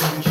Deus.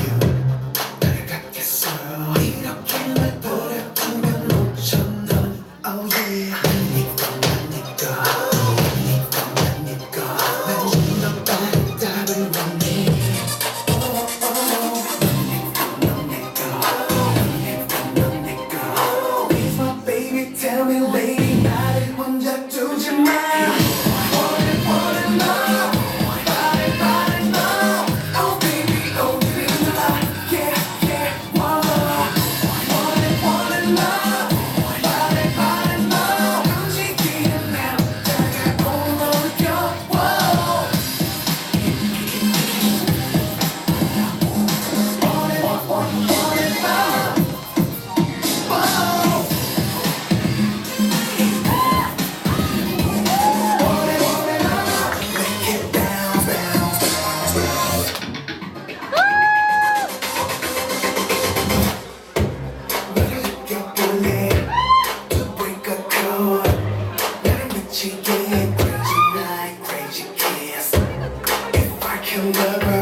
can never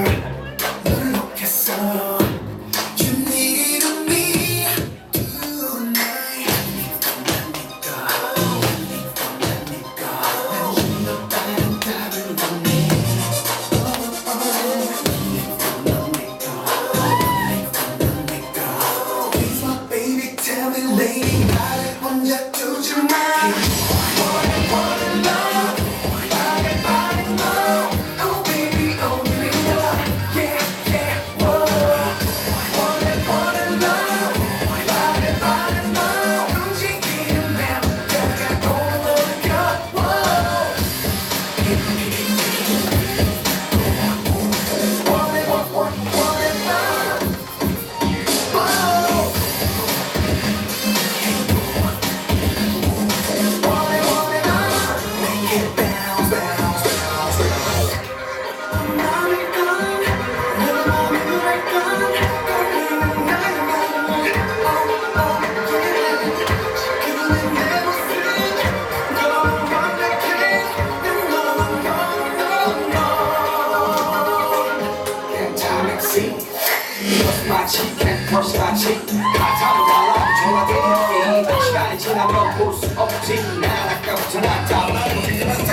터시같이 가사로 달라 조각되니 시간이 지나면 볼수 없지. 난 아까부터 나타나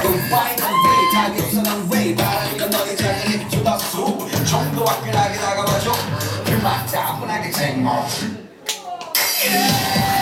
Goodbye convey 답이 없어 난왜 바라니까 너의 자리에 주다수 좀 더 화끈하게 다가와줘. 그만 따분하게 쟁모 Yeah,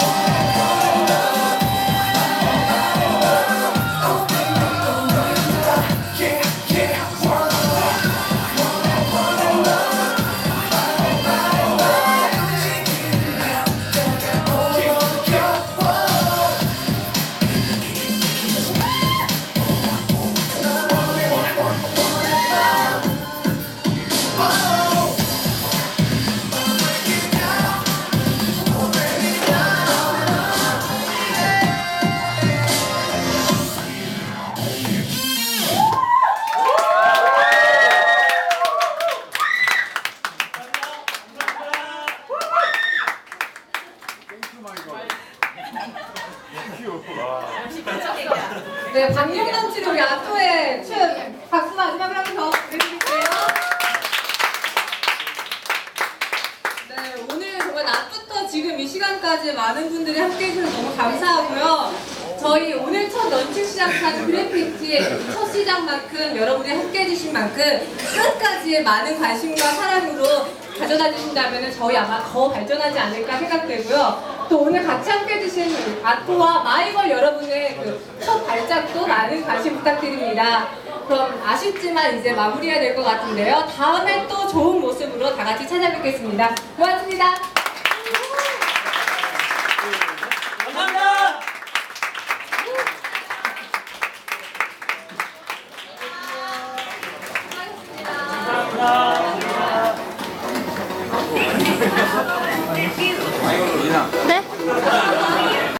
네, 박력 넘치는 우리 아토의 춤 박수 마지막으로 한번더 드릴게요. 네, 오늘 정말 낮부터 지금 이 시간까지 많은 분들이 함께 해주셔서 너무 감사하고요. 저희 오늘 첫 런칭 시작한 그래피티의 첫 시작만큼 여러분이 함께 해주신 만큼 끝까지의 많은 관심과 사랑으로 가져다 주신다면 저희 아마 더 발전하지 않을까 생각되고요. 또 오늘 같이 함께 해주신 아토와 마이걸 여러분의 그 첫 발작도 많은 관심 부탁드립니다. 그럼 아쉽지만 이제 마무리해야 될 것 같은데요. 다음에 또 좋은 모습으로 다 같이 찾아뵙겠습니다. 고맙습니다.